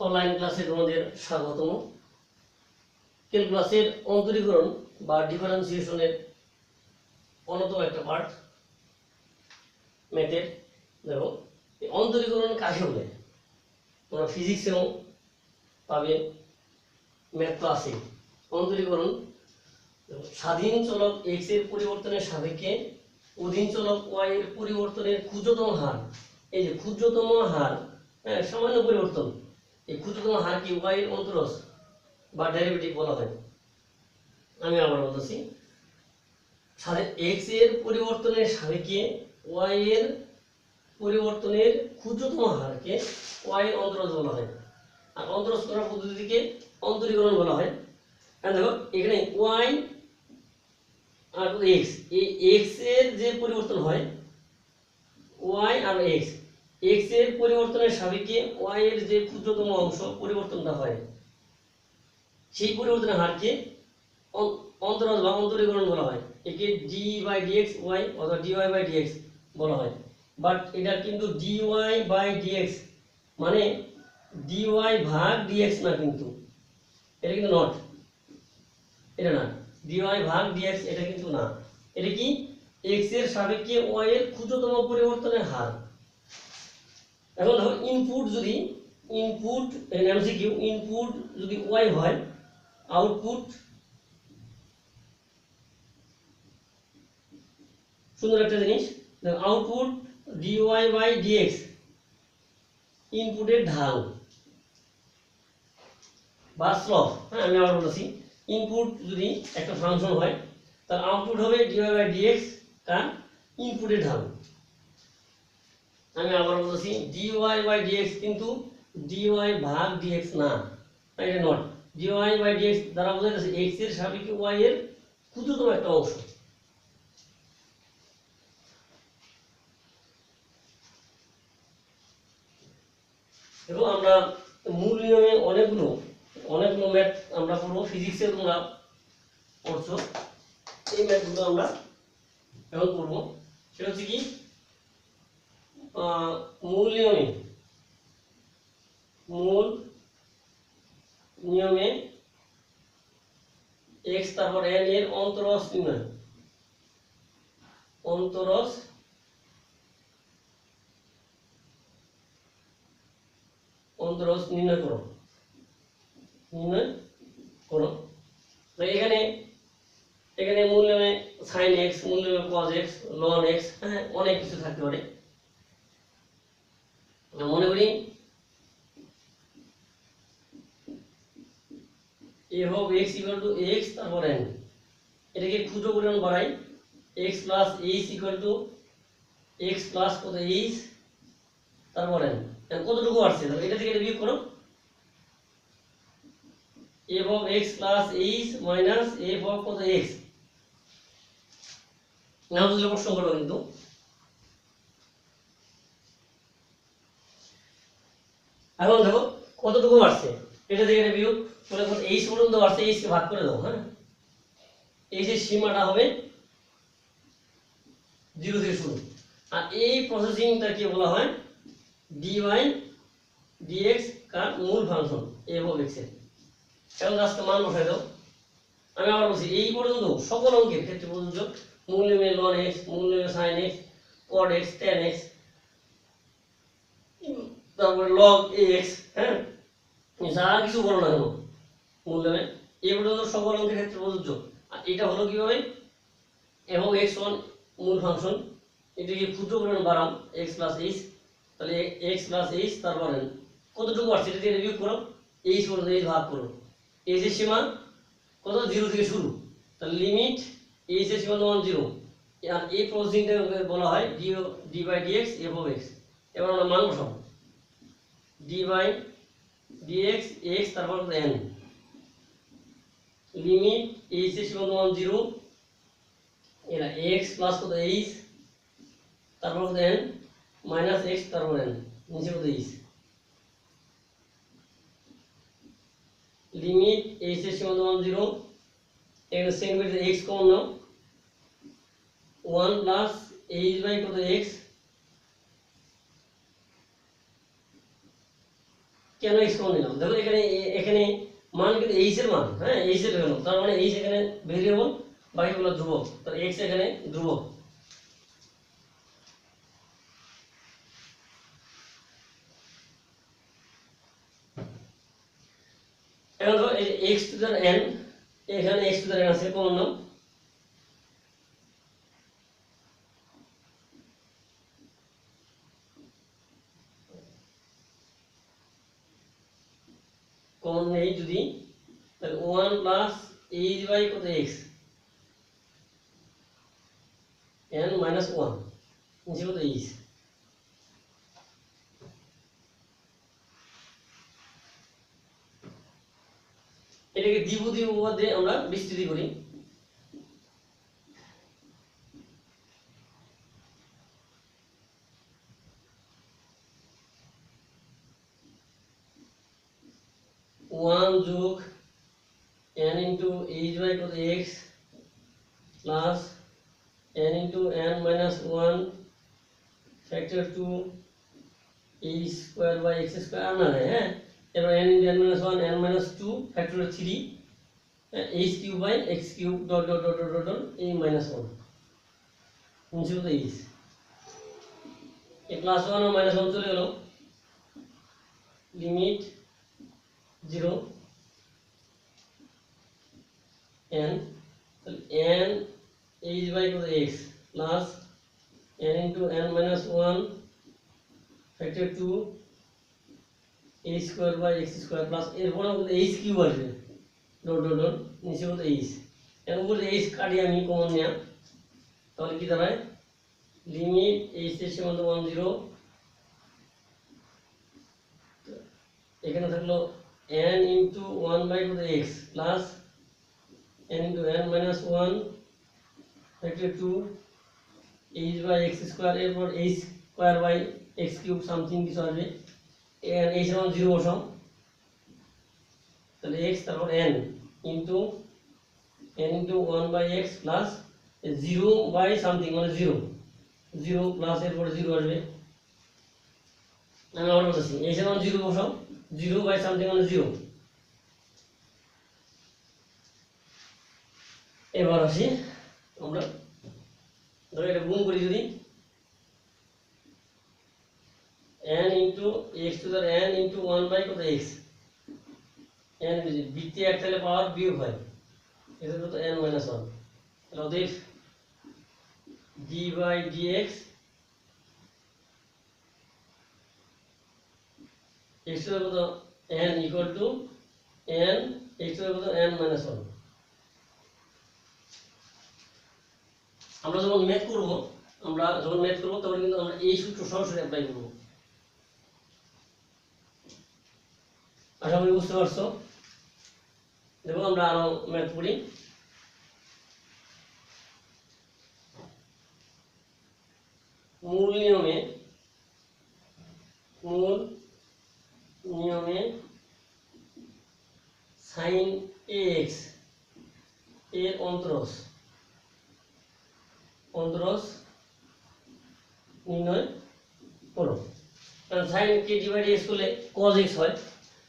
Online ক্লাসে তোমাদের স্বাগতম। ক্যালকুলাসের অন্তরীকরণ বা ডিফারেন্সিয়েশনের অন্যতম একটা পার্ট ম্যাথের দেখো অন্তরীকরণ কাকে বলে তোমরা ফিজিক্সেও পাবে ম্যাথ আছে অন্তরীকরণ স্বাধীন চলক এক্সের পরিবর্তনের সাপেক্ষে অধীন চলক ওয়াই এর পরিবর্তনের ক্ষুদ্রতম হার। এই যে ক্ষুদ্রতম হার হ্যাঁ সামান্য পরিবর্তন। এই ক্ষুদ্রতম হার কি ওয়াই এর অন্তরস বা ডেরিভেটিভ বলা হয়? আমি আবার বলতেছি এক্সের পরিবর্তনের সাপেক্ষে ওয়াই এর পরিবর্তনের ক্ষুদ্রতম হারকে ওয়াই এর অন্তরজ বলা হয়। আর অন্তরজ করার পদ্ধতিকে অন্তরীকরণ বলা হয়। দেখো, এখানে ওয়াই আর এক্স এই এক্সের যে পরিবর্তন হয় ওয়াই আর এক্স এক্সের পরিবর্তনের সাপেক্ষে ওয়াই এর যে ক্ষুদ্রতম অংশ পরিবর্তনটা হয়, সেই পরিবর্তনের হারকে অন- অন্তরাল বা অন্তরীকরণ বলা হয়। একে ডি বাই ডিএক্স ওয়াই অথবা ডিওয়াই বাই ডিএক্স বলা হয়। বাট এটা কিন্তু ডিওয়াই বাই ডিএক্স মানে ডিওয়াই ভাগ ডিএক্স না কিন্তু। এটা কিন্তু নট এটা না। ডিওয়াই ভাগ ডিএক্স এটা কিন্তু না। এটা কি? এক্সের সাপেক্ষে ওয়াই এর ক্ষুদ্রতম পরিবর্তনের হার। এখন দেখো ইনপুট যদি ইনপুট এমসিকিউ ইনপুট যদি ওয়াই হয় আউটপুট সুন্দর একটা জিনিস আউটপুট ডিওয়াই বাই ডিএক্স ইনপুটের ঢাল বা স্লপ হ্যাঁ আমি আবার বলেছি ইনপুট যদি একটা ফাংশন হয়, তার আউটপুট হবে ডিওয়াই বাই ডিএক্স তার ইনপুটের ঢাল। আমি আবার বলছি ডিওয়াই বাই ডিএক্স কিন্তু ডিওয়াই ভাগ ডিএক্স না। এটা নট ডিওয়াই বাই ডিএক্স দ্বারা বোঝা যাচ্ছে এক্সের সাপেক্ষে ওয়াই এর ক্ষুদ্রতম একটা অংশ। এবং আমরা মূল নিয়মে অনেকগুলো অনেকগুলো ম্যাথ আমরা পড়ব ফিজিক্সে তোমরা পড়ছো এই ম্যাথগুলো আমরা এখন পড়ব সেটা হচ্ছে কি মূল নিয়মে। মূল নিয়মে এক্স তারপর এন এর অন্তরস নির্ণয়। অন্তরস অন্তরস নির্ণয় করো। নির্ণয় করো। এখানে এখানে মূল নেমে সাইন এক্স মূল নেমে কজ এক্স লন এক্স হ্যাঁ অনেক কিছু থাকতে পারে। মনে করি টু এক্স তারপর এটাকে ক্ষুদ্র পরিমাণ বাড়াই x plus h equal to x plus কত এইচ তারপর কতটুকু আসছে? এটা থেকে এটা বিয়োগ করো। F of x plus h minus f of কত এক্স না বুঝলে প্রশ্ন করো কিন্তু। এখন দেখো কতটুকু আসছে এটা থেকে এটা বিয়োগ এইচ পর্যন্ত আসছে এইচ কে ভাগ করে দাও হ্যাঁ? এই যে সীমাটা হবে জিরো থেকে শুরু। আর এই প্রসেসিংটাকে বলা হয়? ডিওয়াই ডিএক্স কার মূল ফাংশন এফ অফ এক্সের। এখন আজকে মান বসাই দাও। আমি আবার বলছি, এই পর্যন্ত সকল অঙ্কের ক্ষেত্রে প্রযোজ্য মূল নেমে লন এক্স মূল sine x cot x tan x তারপরে লগ এক্স হ্যাঁ? যা কিছু বলো না কেন মূল নেমে এই পর্যন্ত সকল অঙ্কের ক্ষেত্রে প্রযোজ্য আর এটা হলো কীভাবে? এবং এক্স ওয়ান মূল ফাংশন এটাকে ক্ষুদ্র পরিমাণ বাড়াম? এক্স প্লাস এইচ তাহলে এক্স প্লাস এইচ তারপরে কতটুকু আসছে এটা দিয়ে রিভিউ করো। এইচ পর্যন্ত এইচ ভাগ করো। এইচ এর সীমা কত? জিরো থেকে শুরু। তাহলে লিমিট এইচ এর সীমা ওয়ান জিরো আর এই প্রসেসিংটা বলা হয় d d by dx f of x এবার আমরা মান বসাবো। ডি বাই ডিএক্স এক্স তারপর এন লিমিট এইচ এর সীমা ওয়ান জিরো এরা এক্স প্লাস কত এইচ তারপর কত এন মাইনাস এক্স তারপর এন নিচে কত এইচ লিমিট এইচ এর সীমা ওয়ান জিরো এখানে second x common now one plus H by কত এক্স কেন এক্স কমন নিলাম? দেখো এখানে এখানে মান কিন্তু এইচ এর মান হ্যাঁ? এইচ এর গেল তার মানে এইচ এখানে ভেরিয়েবল বাকিগুলো ধ্রুবক। তাহলে এক্স এখানে ধ্রুবক। এখন ধরো এক্স টু দ্য এন এখানে এক্স টু দ্য এন আছে, কমন নাম কমন নেই যদি তাহলে ওয়ান প্লাস এইচ বাই কত এক্স এন মাইনাস ওয়ান নিচে কত এইচ এটাকে দ্বিপদী উপপাদ্যে আমরা বিস্তৃতি করি। ওয়ান যোগ এন ইন্টু এইচ বাই কত x plus n into n minus one factor two এই স্কোয়ার বাই এক্স স্কোয়ার আর হ্যাঁ এবার n into n minus one n minus two factor three h cube by x cube dot dot dot dot dot এই minus one নিচে তো h এই plus one আর minus one চলে গেল। লিমিট জিরো এন তাহলে এন এইচ বাই কত x plus n into n minus one factor two a square by x square plus এরপরে কত এইচ কিউব আসবে। ডট ডট ডট নিচে কত এইচ এর উপরে এইচ কাটি আমি কমন নেওয়া তাহলে কি দাঁড়ায়? লিমিট এইচ এর সীমান্ত ওয়ান জিরো এখানে থাকল এন ইন্টু ওয়ান বাই কত x plus n into n minus one factor two h by x square এরপর h square by x cube something কিছু আসবে। এইচ সমান জিরো বসাও। তাহলে এক্স তারপর n into n into one by x plus zero by something মানে zero zero plus এরপরে zero আসবে। আমি আবার বলতেছি এই সমান জিরো বসাও। জিরো বাই সামথিং মানে জিরো এবার আসি। আমরা ধরো এটা গুণ করি যদি n into x to the n into one by কত এক্স n বৃত্তি এক তাহলে পাওয়ার বিয়োগ হয়। এটা তো n মাইনাস ওয়ান তাহলে অতএব ডি বাই ডিএক্স এক্সের কত? n ইকুয়াল টু n এক্সের কত? n মাইনাস ওয়ান আমরা যখন ম্যাথ করব, আমরা যখন ম্যাথ করব, তখন কিন্তু আমরা এই সূত্র সরাসরি অ্যাপ্লাই করব। আশা করি বুঝতে পারছ? দেখো, আমরা আরও ম্যাথ করি মূল নিয়মে মূল নিয়মে সাইন এক্সের অন্তরস। অন্তরস নির্ণয় করো কারণ সাইন কে ডিভাইড এক্স করলে কজ এক্স হয়।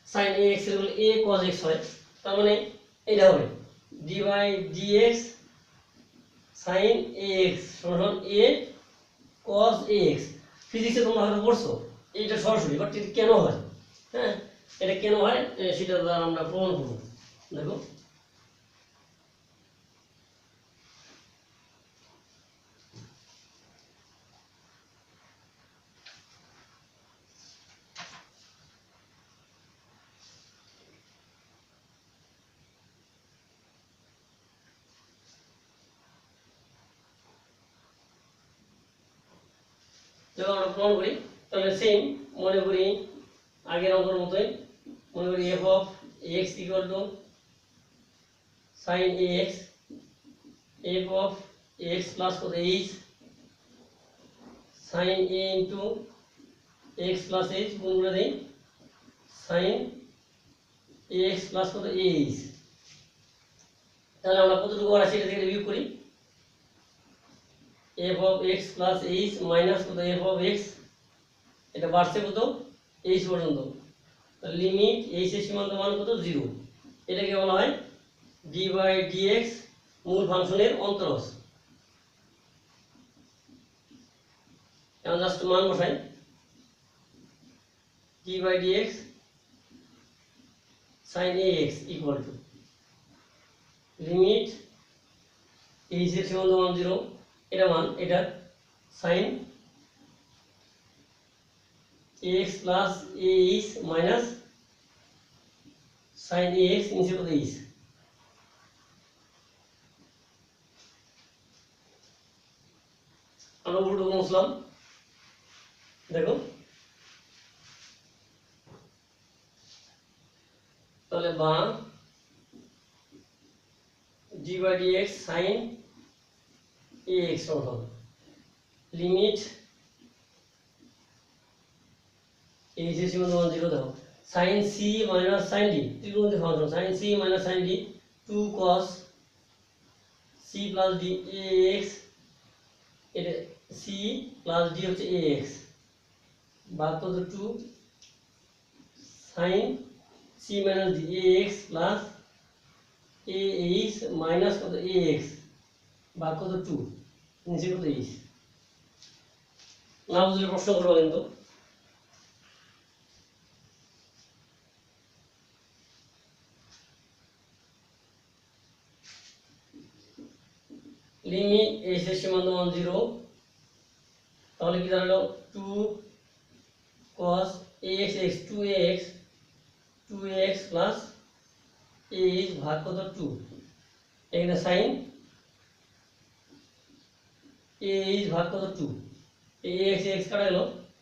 সাইন এ এক্স করলে এ কজ এক্স হয়। তার মানে এটা হবে d by d x sine a x সমান এ কজ এ এক্স ফিজিক্সে তোমরা হয়তো পড়ছো এটা সরাসরি বাট এটা কেন হয়? হ্যাঁ এটা কেন হয়? সেটা আমরা প্রমাণ করব দেখো। যখন আমরা প্রমাণ করি, তাহলে সেম মনে করি আগের অঙ্কের মতোই, মনে করি f of x equal to sine x f of x plus কত? H sine a into x plus h গুণ করে দিই সাইন এক্স প্লাস কত? এইচ তাহলে আমরা কতটুকু আছে এটা থেকে রিভিউ করি? F of x plus h minus কত? এফ অফ এক্স এটা বাড়ছে কত? এইচ পর্যন্ত। লিমিট এইচ এর সীমান্ত মান কত? জিরো এটাকে বলা হয় ডি বাই ডিএক্স মূল ফাংশনের অন্তরজ এখন জাস্ট মান বসাই। D by dx sine a x equal to limit h এর সীমান্ত মান জিরো এটা মান এটা sine x plus h minus sine x নিচে কত এইচ আমরা উল্টো মুসলাম দেখো। তাহলে বা d by d x sine a x সমান লিমিট এই যে সীমান্ত মান জিরো দেখো। Sine c minus sine d ত্রিকোণমিতি function c minus sine d two cos c plus d a x এটা সি প্লাস ডি হচ্ছে এক্স বাদ কত two sine c minus d a x plus a h minus কত a বাদ কত two নিচে কত এইচ না বুঝলে প্রশ্ন করব কিন্তু। লিমিট এইচ এর সীমান্ত মান তাহলে কি দাঁড়াল? Two cos a x x two x two x plus h ভাগ কত টু এখানে সাইন এইচ ভাগ কত টু? এ এক্স এক্স কাটা গেল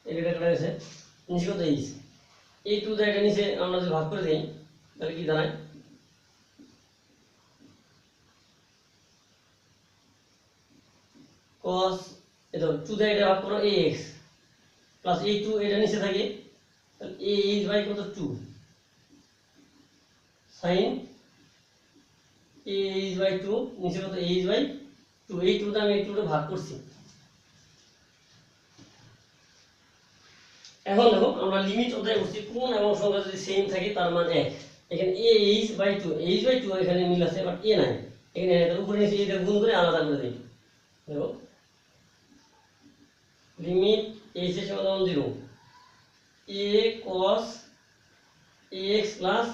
এটা কাটা গেছে নিচে কত এইচ এই টু এটা নিচে আমরা যদি ভাগ করে দিই, তাহলে কি দাঁড়ায়? cos এটা টু দ্বারা এটা ভাগ করো ax প্লাস এই টু এটা নিচে থাকে, তাহলে is বাই কত two? Sine a is by two, নিচে কত is বাই টু এই টুটা আমি এই টুটা ভাগ করছি। এখন দেখো, আমরা লিমিট অধ্যায় করছি, কোন এবং সংখ্যা যদি সেম থাকে, তার মান এক। এখানে a is by two is by two এখানে মিল আছে বাট a নাই। এখানে উপরে নিচে এটা গুণ করে আলাদা করে দিই। দেখো লিমিট এইচ এর সমান zero a cos x plus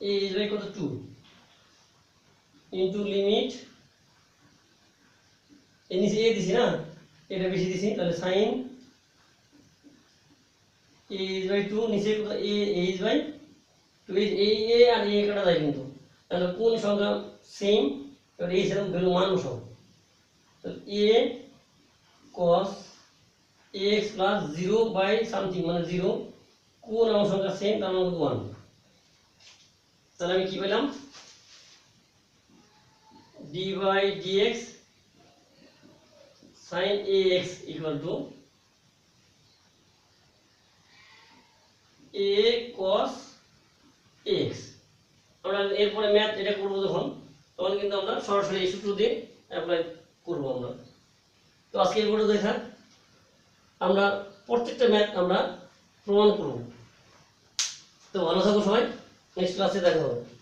a is by কত? টু ইন্টু লিমিট এর নিচে এ দিছি না? এটা বেশি দিছি, তাহলে sine a is by two নিচে কত এ ইজ বাই টু এই এ আর এ কাটা যায় কিন্তু। তাহলে কোন সংখ্যা সেম এবার এই সেরকম ভ্যালু মান বসাও a cos x plus zero by something মানে জিরো কোন আমার সংখ্যা সেম তার মানে ওয়ান তাহলে আমি কি পেলাম? Dx sine a x equal to a cos x আমরা এরপরে ম্যাথ এটা করব যখন, তখন কিন্তু আমরা সরাসরি এই সূত্র দিয়ে অ্যাপ্লাই করব আমরা। তো আজকে এই ভিডিও দেখা। আমরা প্রত্যেকটা ম্যাথ আমরা প্রমাণ করব। তো ভালো থাকো সবাই। নেক্সট ক্লাসে দেখা হবে।